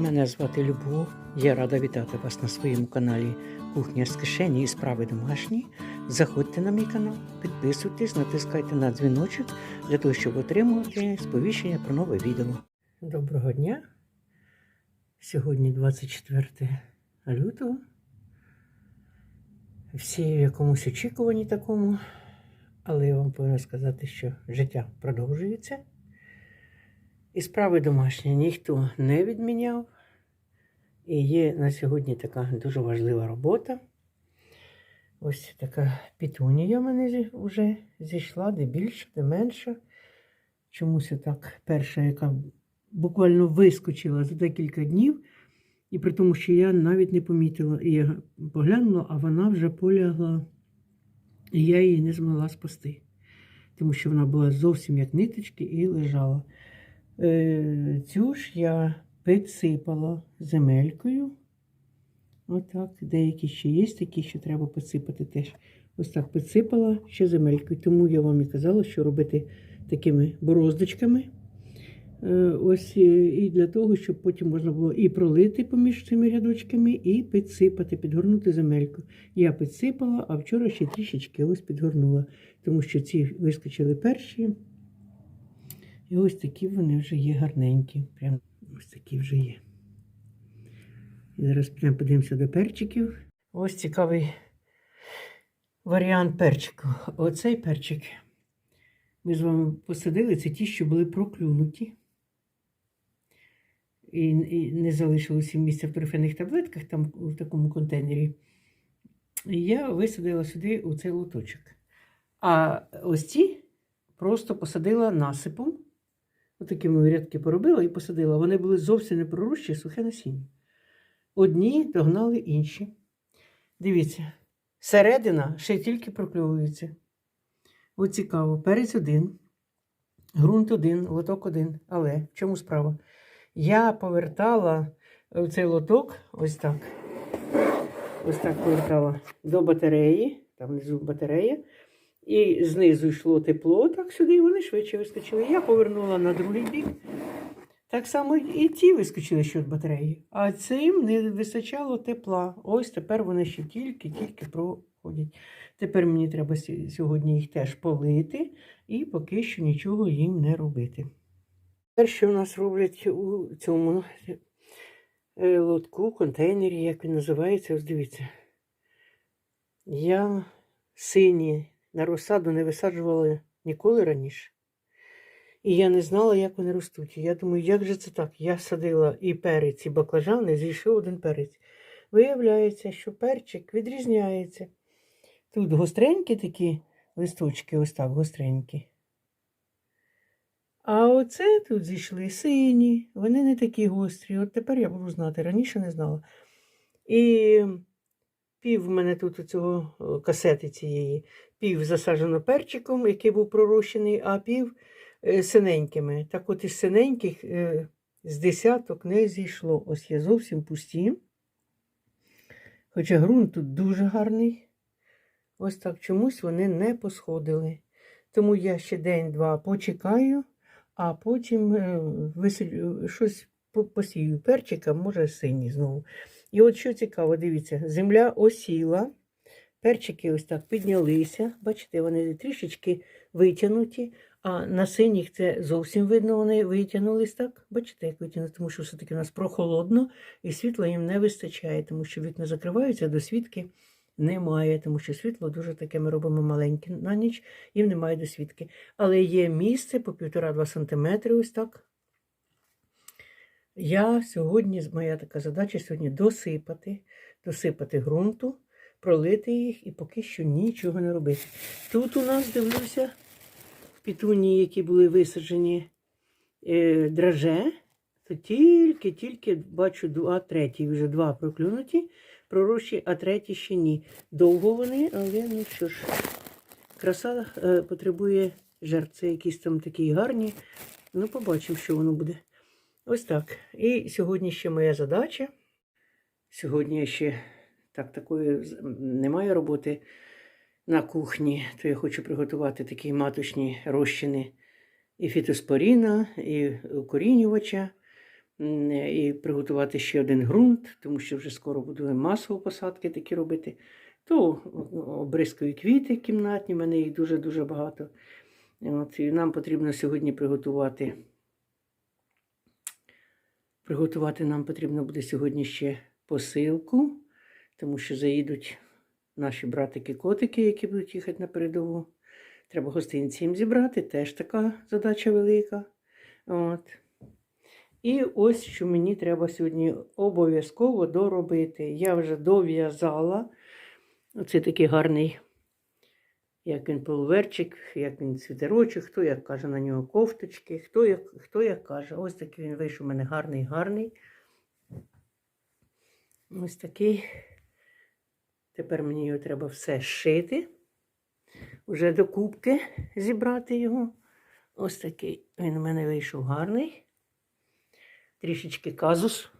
Мене звати Любов. Я рада вітати вас на своєму каналі Кухня з кишені і справи домашні. Заходьте на мій канал, підписуйтесь, натискайте на дзвіночок для того, щоб отримувати сповіщення про нове відео. Доброго дня! Сьогодні 24 лютого. Всі в якомусь очікуванні такому, але я вам повинна сказати, що життя продовжується. І справи домашні ніхто не відміняв. І є на сьогодні така дуже важлива робота. Ось така пітунія в мене вже зійшла, де більше, де менше. Чомусь так перша, яка буквально вискочила за декілька днів. І при тому, що я навіть не помітила, і я поглянула, а вона вже полягла, і я її не змогла спасти. Тому що вона була зовсім як ниточки і лежала. Е, Цю ж я підсипала земелькою. Отак. Деякі ще є, такі, що треба підсипати теж. Ось так підсипала ще земелькою. Тому я вам і казала, що робити такими бороздочками. Е, Ось е, і для того, щоб потім можна було і пролити поміж цими рядочками, і підсипати, підгорнути земельку. Я підсипала, а вчора ще трішечки ось підгорнула, тому що ці вискочили перші. І ось такі вони вже є гарненькі. Прям ось такі вже є. І зараз прямо подивимося до перчиків. Ось цікавий варіант перчику. Оцей перчик. Ми з вами посадили, це ті, що були проклюнуті. І, і не залишилося місця в торфяних таблетках, там в такому контейнері. І я висадила сюди у цей лоточок. А ось ці просто посадила насипом. Отакими рядки поробила і посадила. Вони були зовсім не пророщі, сухе насіння. Одні догнали інші. Дивіться, середина ще тільки прокльовується. От цікаво, перець один, ґрунт один, лоток один. Але в чому справа? Я повертала цей лоток ось так. Ось так повертала до батареї, там внизу батарея. І знизу йшло тепло, так сюди, і вони швидше вискочили. Я повернула на другий бік. Так само і ті вискочили ще від батареї. А цим не вистачало тепла. Ось тепер вони ще тільки-тільки проходять. Тепер мені треба сьогодні їх теж полити і поки що нічого їм не робити. Тепер що у нас роблять у цьому е, лотку, контейнері, як він називається, ось дивіться. Я сині на розсаду не висаджувала ніколи раніше. І я не знала, як вони ростуть. Я думаю, як же це так? Я садила і перець, і баклажани, зійшов один перець. Виявляється, що перчик відрізняється. Тут гостренькі такі листочки, ось так гостренькі. А оце тут зійшли сині, вони не такі гострі. От тепер я буду знати, раніше не знала. І пів в мене тут у цього касети цієї, пів засаджено перчиком, який був пророщений, а пів е, синенькими. Так от із синеньких е, з десяток не зійшло. Ось є зовсім пусті. Хоча ґрунт тут дуже гарний. Ось так чомусь вони не посходили. Тому я ще день-два почекаю, а потім е, висадю щось посію перчика, може синій знову. І от що цікаво, дивіться, земля осіла, перчики ось так піднялися. Бачите, вони трішечки витягнуті, а на синіх це зовсім видно, вони витягнулись так. Бачите, як витягнули, тому що все-таки у нас прохолодно і світла їм не вистачає, тому що вікна закриваються, до свідки немає, тому що світло дуже таке ми робимо маленьке на ніч, їм немає до свідки. Але є місце по 1,5-2 см, ось так. Я сьогодні, моя така задача сьогодні досипати, досипати ґрунту, пролити їх і поки що нічого не робити. Тут у нас дивлюся пітуні, які були висаджені е, драже, то тільки-тільки бачу два треті, вже два проклюнуті, пророщі, а треті ще ні. Довго вони, але ну що ж, краса е, потребує. Це якісь там такі гарні. Ну, побачимо, що воно буде. Ось так. І сьогодні ще моя задача. Сьогодні я ще так такої немає роботи на кухні, то я хочу приготувати такі маточні розчини і фітоспоріна, і укорінювача. і приготувати ще один ґрунт, тому що вже скоро буду масово посадки такі робити. То обризкою квіти кімнатні, в мене їх дуже-дуже багато. От, і нам потрібно сьогодні приготувати. Приготувати нам потрібно буде сьогодні ще посилку, тому що заїдуть наші братики-котики, які будуть їхати на передову. Треба гостинці їм зібрати, теж така задача велика. От. І ось що мені треба сьогодні обов'язково доробити. Я вже дов'язала. Оце такий гарний, як він полуверчик, як він світерочок, хто як каже на нього кофточки, хто як, хто як каже. Ось такий він вийшов у мене гарний, гарний. Ось такий. Тепер мені його треба все зшити. Уже до кубки зібрати його. Ось такий він у мене вийшов гарний. Трішечки казус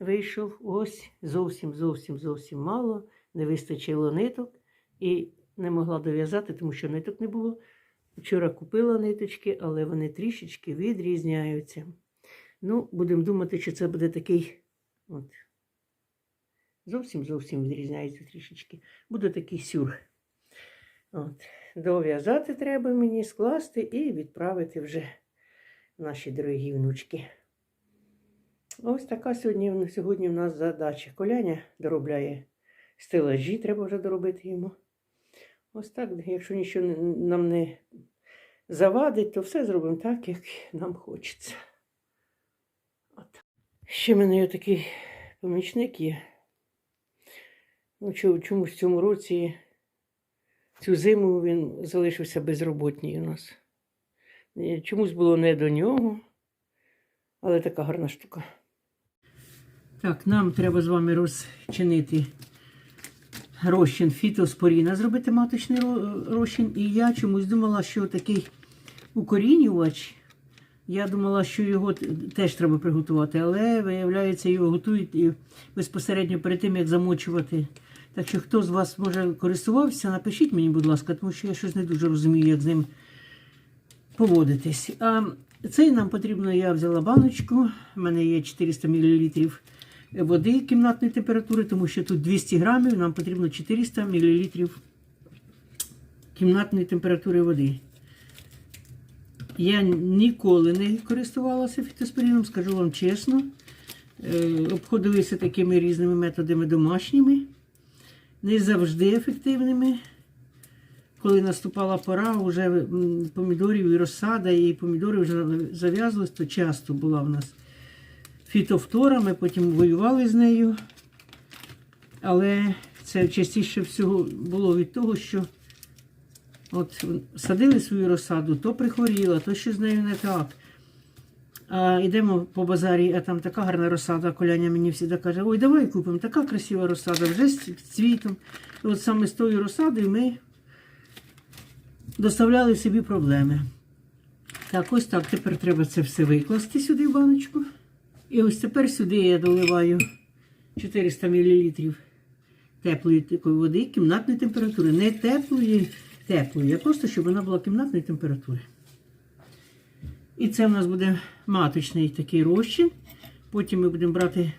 вийшов. Ось зовсім, зовсім, зовсім мало. Не вистачило ниток і не могла дов'язати, тому що ниток не було. Вчора купила ниточки, але вони трішечки відрізняються. Ну, будемо думати, що це буде такий. От. Зовсім зовсім відрізняється трішечки. Буде такий сюр. От. Дов'язати треба мені, скласти і відправити вже наші дорогі внучки. Ось така сьогодні, сьогодні в нас задача. Коляня доробляє стелажі, треба вже доробити йому. Ось так, якщо нічого нам не завадить, то все зробимо так, як нам хочеться. От. Ще в мене є такий помічник є. Ну, чому- чомусь в цьому році, цю зиму він залишився безроботній у нас. Чомусь було не до нього, але така гарна штука. Так, нам треба з вами розчинити розчин фітоспоріна, зробити маточний розчин. І я чомусь думала, що такий укорінювач, я думала, що його теж треба приготувати, але виявляється, його готують і безпосередньо перед тим, як замочувати. Так що, хто з вас може користувався, напишіть мені, будь ласка, тому що я щось не дуже розумію, як з ним поводитись. А цей нам потрібно, я взяла баночку. У мене є 400 мл води кімнатної температури, тому що тут 200 грамів, нам потрібно 400 мл кімнатної температури води. Я ніколи не користувалася фітоспоріном, скажу вам чесно. Е, Обходилися такими різними методами домашніми, не завжди ефективними. Коли наступала пора, вже помідорів і розсада, і помідори вже зав'язувалися, то часто була в нас фітофтора, ми потім воювали з нею. Але це частіше всього було від того, що от садили свою розсаду, то прихворіла, то що з нею не так. Йдемо по базарі, а там така гарна розсада. Коляня мені завжди каже: ой, давай купимо, така красива розсада, вже з цвітом. І от саме з тою розсадою ми доставляли собі проблеми. Так, ось так. Тепер треба це все викласти сюди в баночку. І ось тепер сюди я доливаю 400 мл теплої такої води кімнатної температури. Не теплої, теплої, а просто щоб вона була кімнатної температури. І це в нас буде маточний такий розчин. Потім ми будемо брати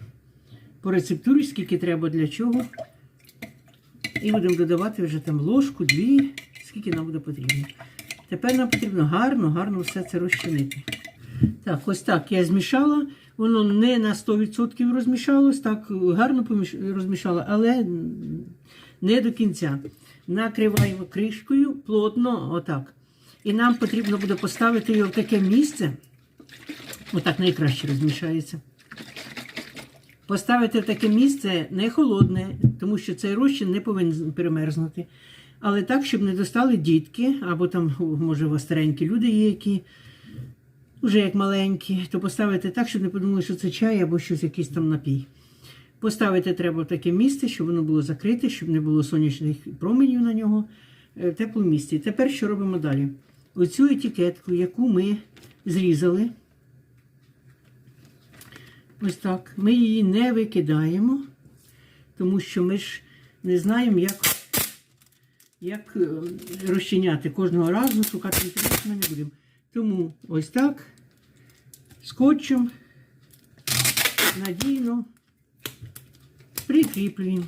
по рецептурі, скільки треба для чого. І будемо додавати вже там ложку, дві, скільки нам буде потрібно. Тепер нам потрібно гарно, гарно все це розчинити. Так, ось так я змішала. Воно не на 100% розмішалось, так гарно поміш- розмішала, але не до кінця. Накриваємо кришкою плотно, отак. І нам потрібно буде поставити його в таке місце. Отак найкраще розмішається. Поставити в таке місце не холодне, тому що цей розчин не повинен перемерзнути. Але так, щоб не достали дітки, або там, може, у вас старенькі люди є, які вже як маленькі, то поставити так, щоб не подумали, що це чай або щось якийсь там напій. Поставити треба в таке місце, щоб воно було закрите, щоб не було сонячних променів на нього. е, В теплому місці. Тепер що робимо далі? Оцю етикетку, яку ми зрізали, ось так, ми її не викидаємо, тому що ми ж не знаємо, як, як е, розчиняти. Кожного разу, шукати інтернет ми не будемо. Тому ось так, скотчем. Надійно. Прикріплюємо.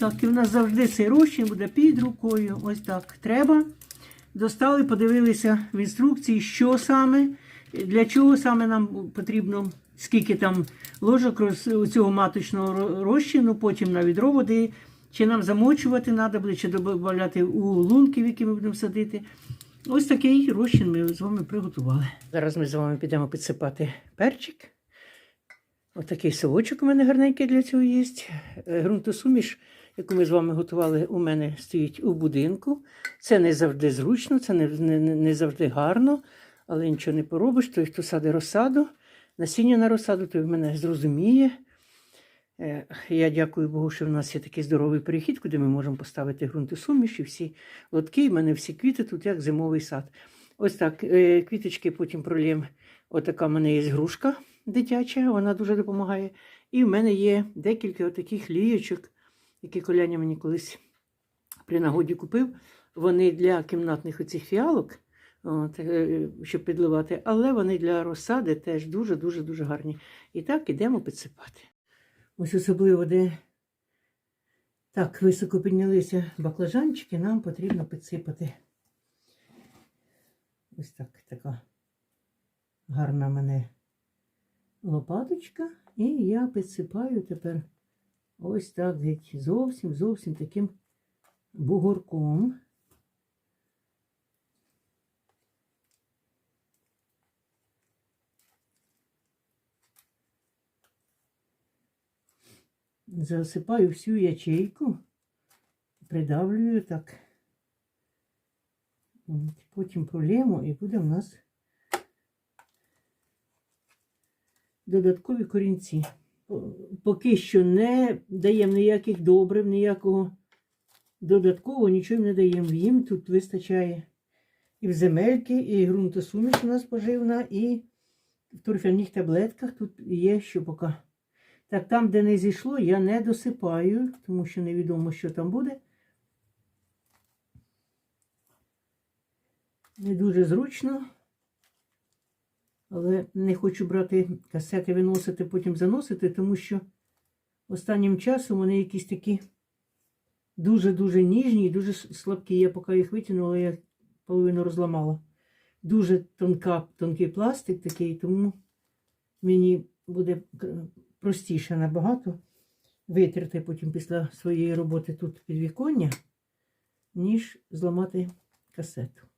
Так. І в нас завжди цей розчин буде під рукою. Ось так. Треба. Достали, подивилися в інструкції, що саме, для чого саме нам потрібно, скільки там ложок цього маточного розчину, потім на відро води, чи нам замочувати треба буде, чи додати у лунки, в які ми будемо садити. Ось такий розчин ми з вами приготували. Зараз ми з вами підемо підсипати перчик. Ось такий совочок у мене гарненький для цього є. Е, Ґрунтосуміш, яку ми з вами готували, у мене стоїть у будинку. Це не завжди зручно, це не, не, не- завжди гарно, але нічого не поробиш. Той, хто садить розсаду, насіння на розсаду, той мене зрозуміє. Е, Я дякую Богу, що в нас є такий здоровий перехід, куди ми можемо поставити ґрунтосуміш і всі лотки. І в мене всі квіти тут як зимовий сад. Ось так, е, квіточки потім пролєм. Отака в мене є грушка дитяча, вона дуже допомагає. І в мене є декілька отаких лієчок, які коляня мені колись при нагоді купив. Вони для кімнатних оцих фіалок, от, е, щоб підливати, але вони для розсади теж дуже-дуже дуже гарні. І так ідемо підсипати. Ось особливо, де так високо піднялися баклажанчики, нам потрібно підсипати. Ось так, така гарна мене лопаточка. І я підсипаю тепер ось так геть зовсім зовсім таким бугорком. Засипаю всю ячейку, придавлюю так. Потім пролємо і буде в нас додаткові корінці. По- Поки що не даємо ніяких добрив, ніякого додаткового нічого їм не даємо. Їм тут вистачає і в земельки, і ґрунтосуміш у нас поживна, і в торфяних таблетках тут є що поки. Так, там, де не зійшло, я не досипаю, тому що невідомо, що там буде. Не дуже зручно. Але не хочу брати касети, виносити, потім заносити, тому що останнім часом вони якісь такі дуже-дуже ніжні і дуже слабкі. Я поки їх витягнула, я половину розламала. Дуже тонка, тонкий пластик такий, тому мені буде простіше набагато витерти потім після своєї роботи тут підвіконня, ніж зламати касету.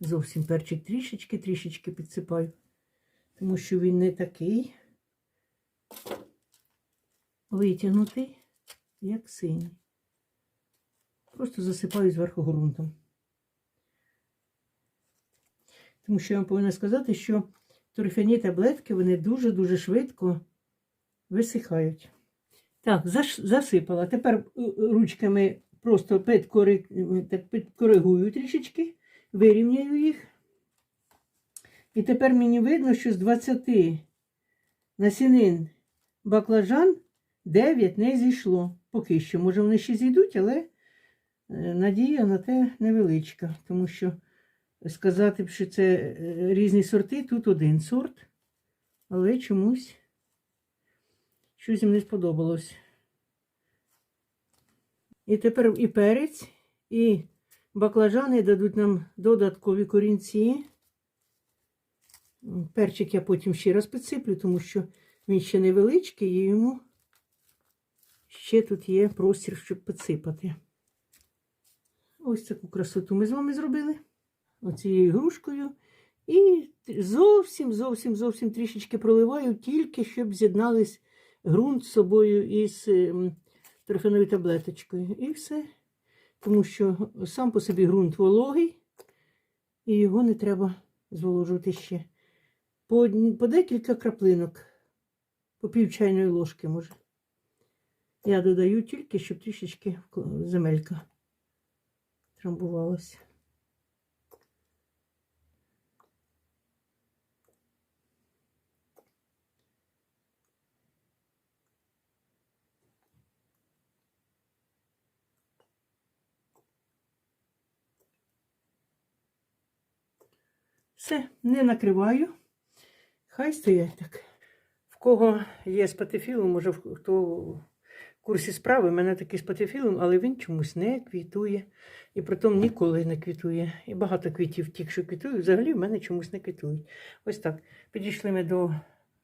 Зовсім перчик трішечки, трішечки підсипаю, тому що він не такий витягнутий, як синій. Просто засипаю зверху ґрунтом. Тому що я вам повинна сказати, що торфяні таблетки вони дуже-дуже швидко висихають. Так, засипала. Тепер е, ручками просто підкоригую трішечки, вирівняю їх. І тепер мені видно, що з 20 насінин баклажан 9 не зійшло. Поки що, може, вони ще зійдуть, але е, надія на те невеличка, тому що сказати що це е, різні сорти, тут один сорт, але чомусь щось їм не сподобалось. І тепер і перець, і баклажани дадуть нам додаткові корінці. Перчик я потім ще раз підсиплю, тому що він ще невеличкий, і йому ще тут є простір, щоб підсипати. Ось таку красоту ми з вами зробили оцією грушкою. І зовсім, зовсім, зовсім трішечки проливаю, тільки щоб з'єднались ґрунт з собою із ем, таблеточкою. І все. Тому що сам по собі ґрунт вологий, і його не треба зволожувати ще. По, по декілька краплинок, по пів чайної ложки, може. Я додаю тільки, щоб трішечки земелька трамбувалася. Все, не накриваю. Хай стоять так. В кого є спатифілум, може хто в курсі справи, в мене такий спатифілум, але він чомусь не квітує. І притом ніколи не квітує. І багато квітів ті, що квітують, взагалі в мене чомусь не квітують. Ось так. Підійшли ми до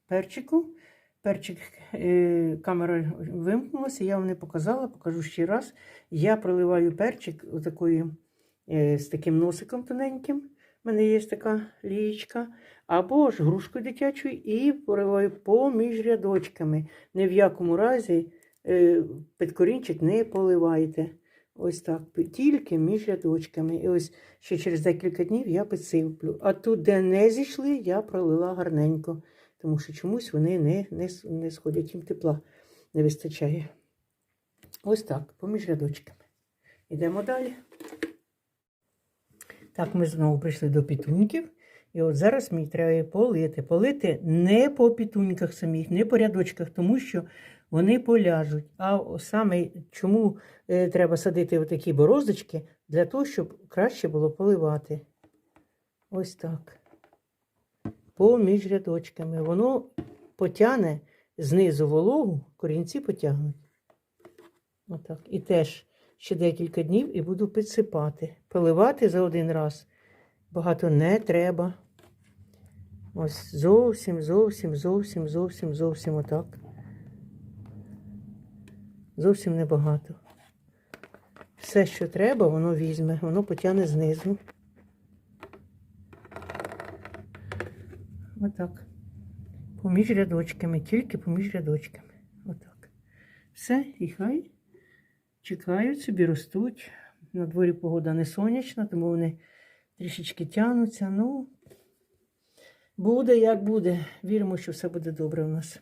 перчику. Перчик е, камера вимкнулася, я вам не показала, покажу ще раз. Я проливаю перчик отакою, е, з таким носиком тоненьким. У мене є така лієчка. Або ж грушкою дитячою і проливаю поміж рядочками. Ні в якому разі е, підкорінчик не поливайте. Ось так, тільки між рядочками. І ось ще через декілька днів я підсиплю. А тут, де не зійшли, я пролила гарненько, тому що чомусь вони не, не, не сходять, їм тепла не вистачає. Ось так, поміж рядочками. Йдемо далі. Так, ми знову прийшли до пітуньків. І от зараз мені треба полити. Полити не по пітуньках самих, не по рядочках, тому що вони поляжуть. А саме чому е, треба садити отакі бороздочки? Для того, щоб краще було поливати. Ось так. Поміж рядочками. Воно потягне знизу вологу, корінці потягнуть. Отак. І теж ще декілька днів і буду підсипати. Поливати за один раз багато не треба. Ось зовсім, зовсім, зовсім, зовсім, зовсім отак. Зовсім небагато. Все, що треба, воно візьме, воно потягне знизу. Отак. Поміж рядочками, тільки поміж рядочками. Отак. Все, і хай чекають собі, ростуть. На дворі погода не сонячна, тому вони трішечки тягнуться. Ну, буде як буде. Віримо, що все буде добре у нас.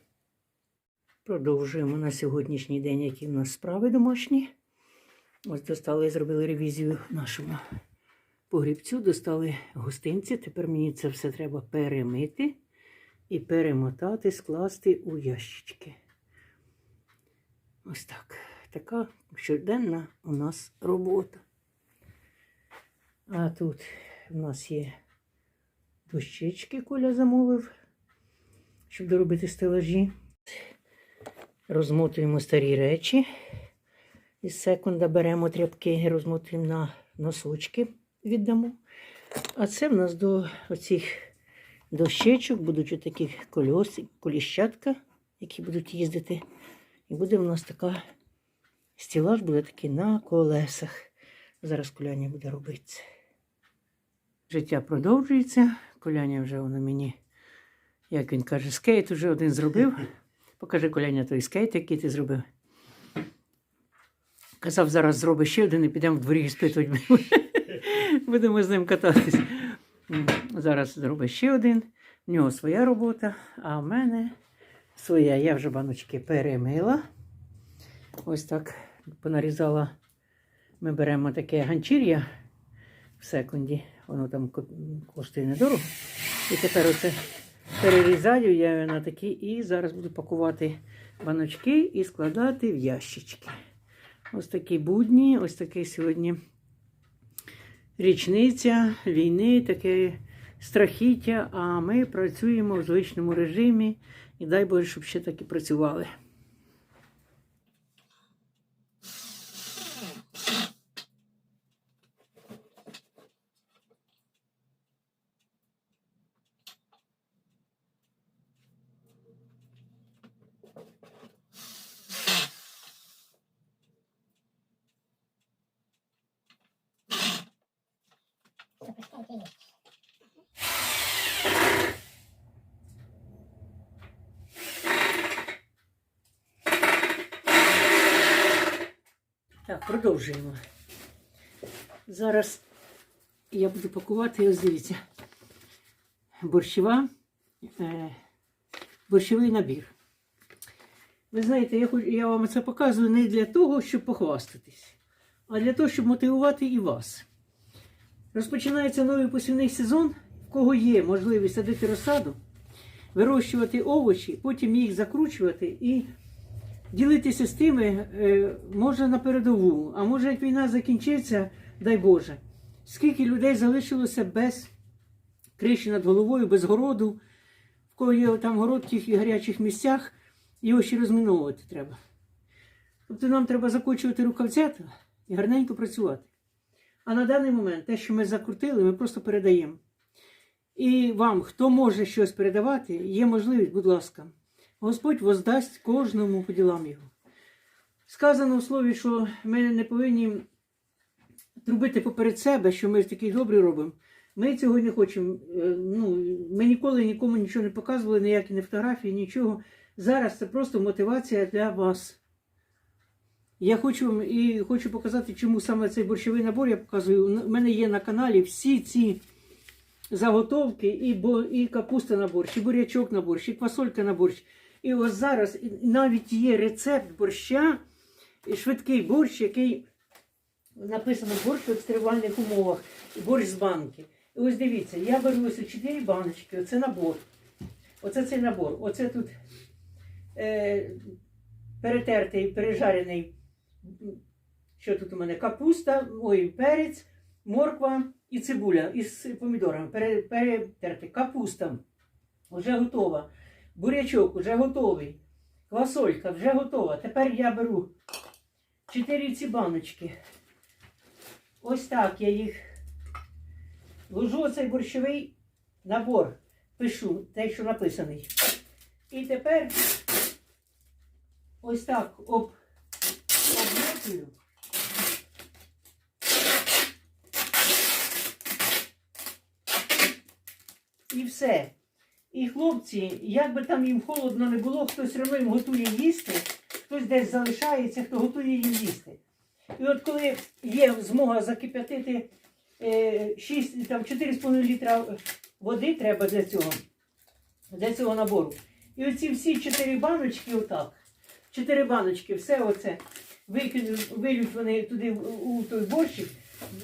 Продовжуємо на сьогоднішній день, які в нас справи домашні. Ось достали і зробили ревізію нашому погрібцю, достали гостинці. Тепер мені це все треба перемити і перемотати, скласти у ящички. Ось так. Така щоденна у нас робота. А тут у нас є дощечки, Коля замовив, щоб доробити стелажі. Розмотуємо старі речі. Із секунда беремо тряпки, розмотуємо на носочки, віддамо. А це в нас до оцих дощечок будуть отакі кольоси, коліщатка, які будуть їздити. І буде в нас така стілаж буде такий на колесах. Зараз коляня буде робити. Життя продовжується. Коляня вже воно мені, як він каже, скейт уже один зробив. Покажи коляня той скейт, який ти зробив. Казав, зараз зробиш ще один і підемо в дворі іспитувати. Будемо з ним кататись. Зараз зробиш ще один. В нього своя робота, а в мене своя. Я вже баночки перемила. Ось так понарізала. Ми беремо таке ганчір'я в секунді. Воно там коштує недорого. І тепер оце перерізаю я на такі і зараз буду пакувати баночки і складати в ящички. Ось такі будні, ось такий сьогодні річниця війни, таке страхіття, а ми працюємо в звичному режимі і дай Боже, щоб ще так і працювали. Так, продовжуємо. Зараз я буду пакувати, ось дивіться, борщова, е, борщовий набір. Ви знаєте, я, хоч- я вам це показую не для того, щоб похвастатись, а для того, щоб мотивувати і вас. Розпочинається новий посівний сезон, в кого є можливість садити розсаду, вирощувати овочі, потім їх закручувати і ділитися з тими е, може на передову, а може як війна закінчиться, дай Боже. Скільки людей залишилося без криші над головою, без городу. В кого є там город в тих і гарячих місцях, його ще розміновувати треба. Тобто нам треба закочувати рукавцята і гарненько працювати. А на даний момент те, що ми закрутили, ми просто передаємо. І вам, хто може щось передавати, є можливість, будь ласка, Господь воздасть кожному по ділам його. Сказано в слові, що ми не повинні трубити поперед себе, що ми такі добрі робимо. Ми цього не хочемо. Е, Ну, ми ніколи нікому нічого не показували, ніякі не фотографії, нічого. Зараз це просто мотивація для вас. Я хочу вам і хочу показати, чому саме цей борщовий набор я показую. У мене є на каналі всі ці заготовки, і, бо, і капуста на борщ, і бурячок на борщ, і квасолька на борщ. І ось зараз навіть є рецепт борща, швидкий борщ, який написано борщ в екстревальних умовах, борщ з банки. І ось дивіться, я беру ось 4 баночки, оце набор. Оце цей набор. Оце тут е, перетертий, пережарений. Що тут у мене? Капуста, ой, перець, морква і цибуля із помідорами. Пере. Капуста вже готова. Бурячок вже готовий. Квасолька вже готова. Тепер я беру 4 ці баночки. Ось так я їх ложу оцей борщовий набор. Пишу те, що написаний. І тепер ось так об, обмотую. І все. І хлопці, як би там їм холодно не було, хтось все одно їм готує їсти, хтось десь залишається, хто готує їм їсти. І от коли є змога закип'ятити е, 6, там 4,5 літра води треба для цього, для цього набору. І оці всі 4 баночки, отак, 4 баночки, все оце вилють вони туди у той борщик,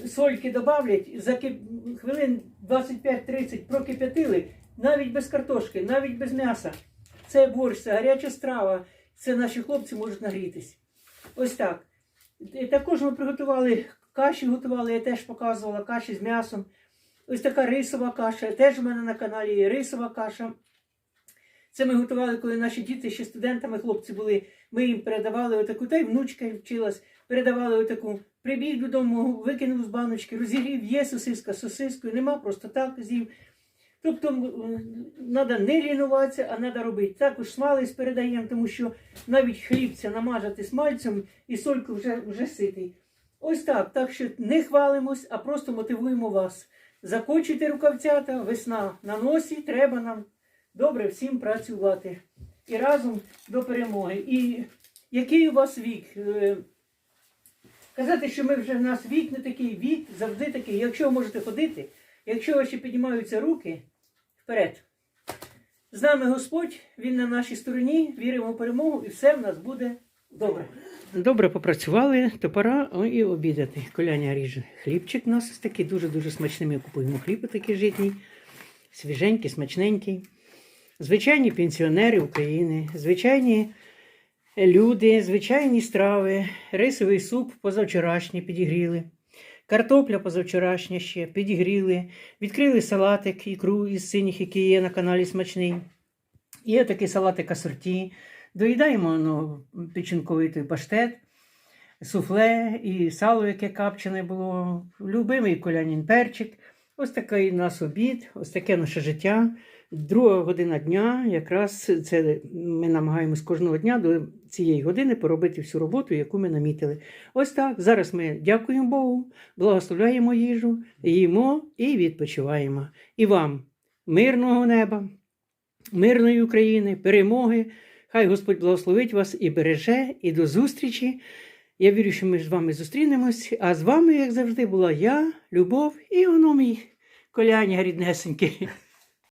сольки додавлять, закип... хвилин 25-30 прокип'ятили, навіть без картошки, навіть без м'яса. Це борщ, це гаряча страва, це наші хлопці можуть нагрітись. Ось так. Також ми приготували каші, готували, я теж показувала каші з м'ясом. Ось така рисова каша. Теж у мене на каналі є рисова каша. Це ми готували, коли наші діти ще студентами, хлопці були. Ми їм передавали отаку, та й внучка вчилась, передавали отаку. Прибіг додому, викинув з баночки, розігрів, є сосиска з сосискою, нема, просто так з'їв. Тобто треба не лінуватися, а треба робити. Також смалець передаємо, тому що навіть хлібця намажати смальцем і сольку вже, вже ситий. Ось так. Так що не хвалимось, а просто мотивуємо вас. Закочуйте рукавцята, весна на носі, треба нам добре всім працювати. І разом до перемоги. І який у вас вік? Е, Казати, що ми вже в нас вік не такий, вік завжди такий. Якщо можете ходити, якщо ваші піднімаються руки, вперед. З нами Господь, Він на нашій стороні, віримо в перемогу і все в нас буде добре. Добре попрацювали, то пора і обідати. Коляня ріже хлібчик у нас такий дуже-дуже смачний. Ми купуємо хліб такий житній, свіженький, смачненький. Звичайні пенсіонери України, звичайні люди, звичайні страви, рисовий суп позавчорашній підігріли. Картопля позавчорашня ще підігріли, відкрили салатик, ікру із синіх, який є на каналі смачний. Є такий салатик асорті. Доїдаємо ну, печінковий паштет, суфле і сало, яке капчене було. Любимий колянін перчик. Ось такий нас обід, ось таке наше життя. Друга година дня, якраз це ми намагаємось кожного дня до цієї години поробити всю роботу, яку ми намітили. Ось так. Зараз ми дякуємо Богу, благословляємо їжу, їмо і відпочиваємо. І вам мирного неба, мирної України, перемоги. Хай Господь благословить вас і береже, і до зустрічі. Я вірю, що ми з вами зустрінемось. А з вами, як завжди, була я, Любов і воно мій коляня ріднесенький.